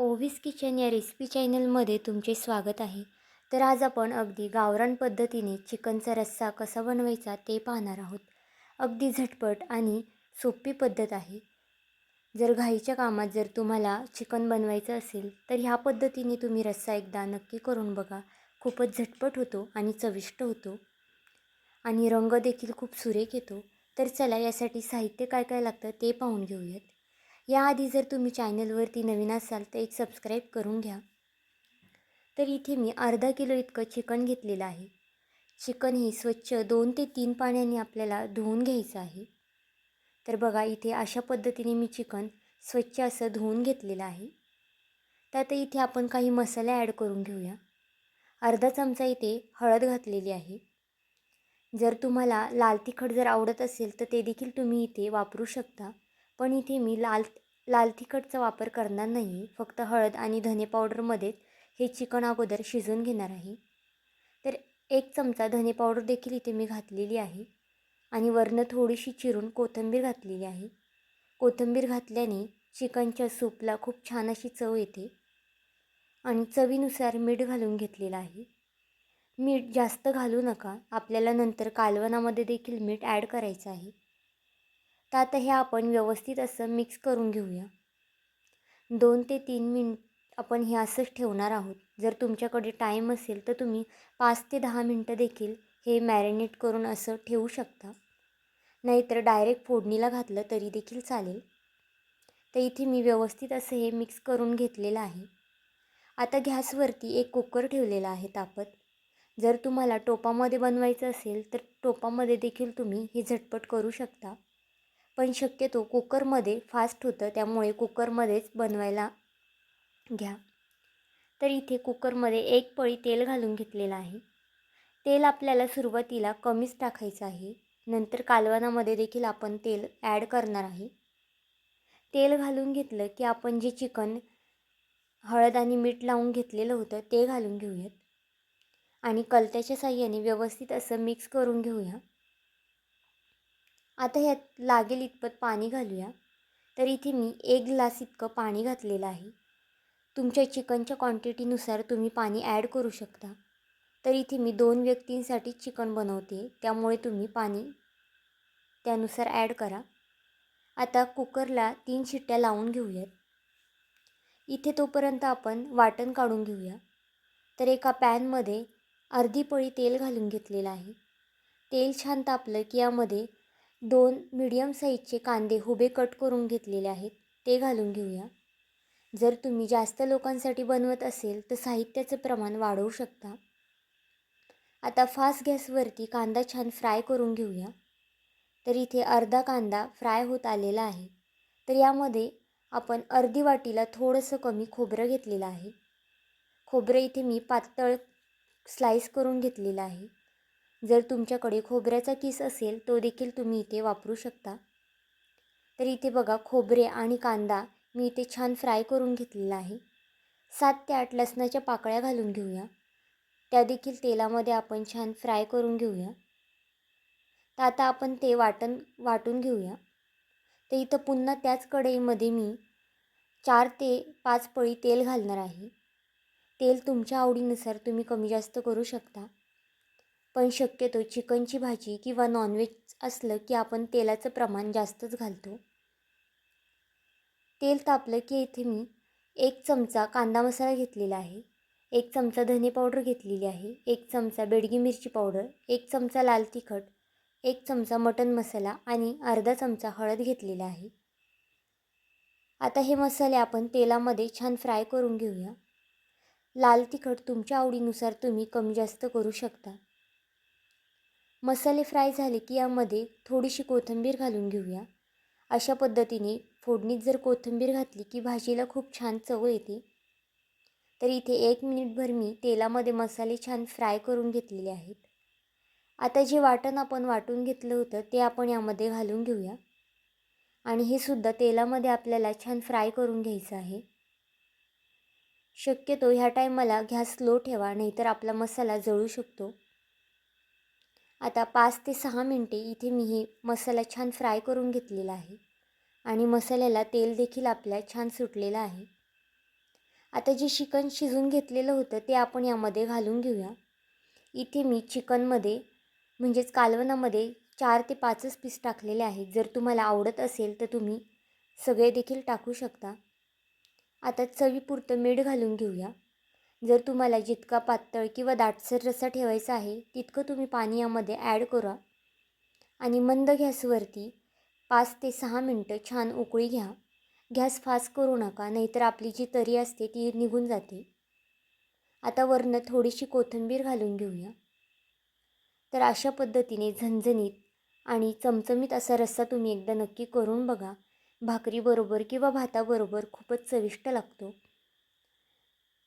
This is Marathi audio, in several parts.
ओव्हिस किचन या रेसिपी चॅनलमध्ये तुमचे स्वागत आहे. तर आज आपण अगदी गावरान पद्धतीने चिकनचा रस्सा कसा बनवायचा ते पाहणार आहोत. अगदी झटपट आणि सोपी पद्धत आहे. जर घाईच्या कामात जर तुम्हाला चिकन बनवायचं असेल तर ह्या पद्धतीने तुम्ही रस्सा एकदा नक्की करून बघा. खूपच झटपट होतो आणि चविष्ट होतो. आणि रंग देखील खूप सुरेख येतो. तर चला यासाठी साहित्य काय काय लागतं ते पाहून घेऊयात. याआधी जर तुम्ही चॅनलवरती नवीन असाल तर एक सबस्क्राईब करून घ्या. तर इथे मी अर्धा किलो इतकं चिकन घेतलेलं आहे. चिकन हे स्वच्छ दोन ते तीन पाण्याने आपल्याला धुवून घ्यायचं आहे. तर बघा इथे अशा पद्धतीने मी चिकन स्वच्छ असं धुवून घेतलेलं आहे. तर आता इथे आपण काही मसाले ॲड करून घेऊया. अर्धा चमचा इथे हळद घातलेली आहे. जर तुम्हाला लाल तिखट जर आवडत असेल तर ते देखील तुम्ही इथे वापरू शकता. पण इथे मी लाल लाल तिखटचा वापर करणार नाही. फक्त हळद आणि धने पावडरमध्येच हे चिकन अगोदर शिजवून घेणार आहे. तर एक चमचा धने पावडर देखील इथे मी घातलेली आहे. आणि वरनं थोडीशी चिरून कोथिंबीर घातलेली आहे. कोथिंबीर घातल्याने चिकनच्या सूपला खूप छान अशी चव येते. आणि चवीनुसार मीठ घालून घेतलेलं आहे. मीठ जास्त घालू नका. आपल्याला नंतर कालवणामध्ये देखील मीठ ॲड करायचं आहे. तर आता हे आपण व्यवस्थित असं मिक्स करून घेऊया. दोन ते तीन मिनट आपण हे असंच ठेवणार आहोत. जर तुमच्याकडे टाईम असेल तर तुम्ही पाच ते दहा मिनटं देखील हे मॅरिनेट करून असं ठेवू शकता. नाहीतर डायरेक्ट फोडणीला घातलं तरी देखील चालेल. तर इथे मी व्यवस्थित असं हे मिक्स करून घेतलेलं आहे. आता गॅसवरती एक कुकर ठेवलेला आहे तापत. जर तुम्हाला टोपामध्ये बनवायचं असेल तर टोपामध्ये देखील तुम्ही हे झटपट करू शकता. पण शक्यतो कुकरमध्ये फास्ट होतं त्यामुळे कुकरमध्येच बनवायला घ्या. तर इथे कुकरमध्ये एक पळी तेल घालून घेतलेलं आहे. तेल आपल्याला सुरुवातीला कमीच टाकायचं आहे. नंतर कालवणामध्ये देखील आपण तेल ॲड करणार आहे. तेल घालून घेतलं की आपण जे चिकन हळद आणि मीठ लावून घेतलेलं होतं ते घालून घेऊयात. आणि कलत्याच्या साह्याने व्यवस्थित असं मिक्स करून घेऊया. आता ह्यात लागेल इतपत पाणी घालूया. तर इथे मी एक ग्लास इतकं पाणी घातलेलं आहे. तुमच्या चिकनच्या क्वांटिटीनुसार तुम्ही पाणी ॲड करू शकता. तर इथे मी दोन व्यक्तींसाठी चिकन बनवते. त्यामुळे तुम्ही पाणी त्यानुसार ॲड करा. आता कुकरला तीन शिट्ट्या लावून घेऊयात. इथे तोपर्यंत आपण वाटण काढून घेऊया. तर एका पॅनमध्ये अर्धी पळी तेल घालून घेतलेलं आहे. तेल छान तापलं की यामध्ये दोन मीडियम साईजचे कांदे हुबे कट करून घेतलेले आहेत ते घालून घेऊया. जर तुम्ही जास्त लोकांसाठी बनवत असेल तर साहित्याचं प्रमाण वाढवू शकता. आता फास्ट गॅसवरती कांदा छान फ्राय करून घेऊया. तर इथे अर्धा कांदा फ्राय होत आलेला आहे. तर यामध्ये आपण अर्धी वाटीला थोडंसं कमी खोबरं घेतलेलं आहे. खोबरं इथे मी पातळ स्लाईस करून घेतलेलं आहे. जर तुमच्याकडे खोबऱ्याचा किस असेल तो देखील तुम्ही इथे वापरू शकता. तर इथे बघा खोबरे आणि कांदा मी इथे छान फ्राय करून घेतलेला आहे. सात ते आठ लसणाच्या पाकळ्या घालून घेऊया. त्या देखील तेलामध्ये आपण छान फ्राय करून घेऊया. तर आता आपण ते वाटण वाटून घेऊया. तर इथं पुन्हा त्याच कढईमध्ये मी चार ते पाच पळी तेल घालणार आहे. तेल तुमच्या आवडीनुसार तुम्ही कमी जास्त करू शकता. पण शक्यतो चिकनची भाजी किंवा नॉनव्हेज असलं की आपण तेलाचं प्रमाण जास्तच घालतो. तेल तापलं की इथे मी एक चमचा कांदा मसाला घेतलेला आहे एक चमचा धने पावडर घेतलेली आहे एक चमचा बेडगी मिरची पावडर एक चमचा लाल तिखट एक चमचा मटन मसाला आणि अर्धा चमचा हळद घेतलेला आहे. आता हे मसाले आपण तेलामध्ये छान फ्राय करून घेऊया. लाल तिखट तुमच्या आवडीनुसार तुम्ही कमी जास्त करू शकता. मसाले फ्राय झाले की यामध्ये थोडीशी कोथिंबीर घालून घेऊया. अशा पद्धतीने फोडणीत जर कोथिंबीर घातली की भाजीला खूप छान चव येते तर इथे एक मिनिटभर मी तेलामध्ये मसाले छान फ्राय करून घेतलेले आहेत. आता जे वाटण आपण वाटून घेतलं होतं ते आपण यामध्ये घालून घेऊया. आणि हे सुद्धा तेलामध्ये आपल्याला छान फ्राय करून घ्यायचं आहे. शक्यतो ह्या टायमाला गॅस स्लो ठेवा नाहीतर आपला मसाला जळू शकतो. आता पाच ते सहा मिनटे इथे मी हे मसाला छान फ्राय करून घेतलेला आहे. आणि मसाल्याला तेल देखील आपल्या छान सुटलेलं आहे. आता जे चिकन शिजून घेतलेलं होतं ते आपण यामध्ये घालून घेऊया. इथे मी चिकनमध्ये म्हणजेच कालवणामध्ये चार ते पाचच पीस टाकलेले आहेत. जर तुम्हाला आवडत असेल तर तुम्ही सगळे देखील टाकू शकता. आता चवीपुरतं मीठ घालून घेऊया. जर तुम्हाला जितका पातळ किंवा दाटसर रस्सा ठेवायचा आहे तितकं तुम्ही पाणी यामध्ये ॲड करा. आणि मंद गॅसवरती पाच ते सहा मिनटं छान उकळी घ्या. गॅस फास्ट करू नका नाहीतर आपली जी तरी असते ती निघून जाते. आता वरनं थोडीशी कोथिंबीर घालून घेऊया. तर अशा पद्धतीने झणझणीत आणि चमचमीत असा रस्सा तुम्ही एकदा नक्की करून बघा. भाकरीबरोबर किंवा भाताबरोबर खूपच चविष्ट लागतो.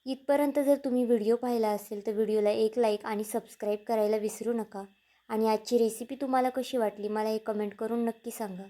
इथपर्यंत जर तुम्ही व्हिडिओ पाहिला असेल तर व्हिडिओला एक लाईक आणि सबस्क्राईब करायला विसरू नका. आणि आजची रेसिपी तुम्हाला कशी वाटली मला हे कमेंट करून नक्की सांगा.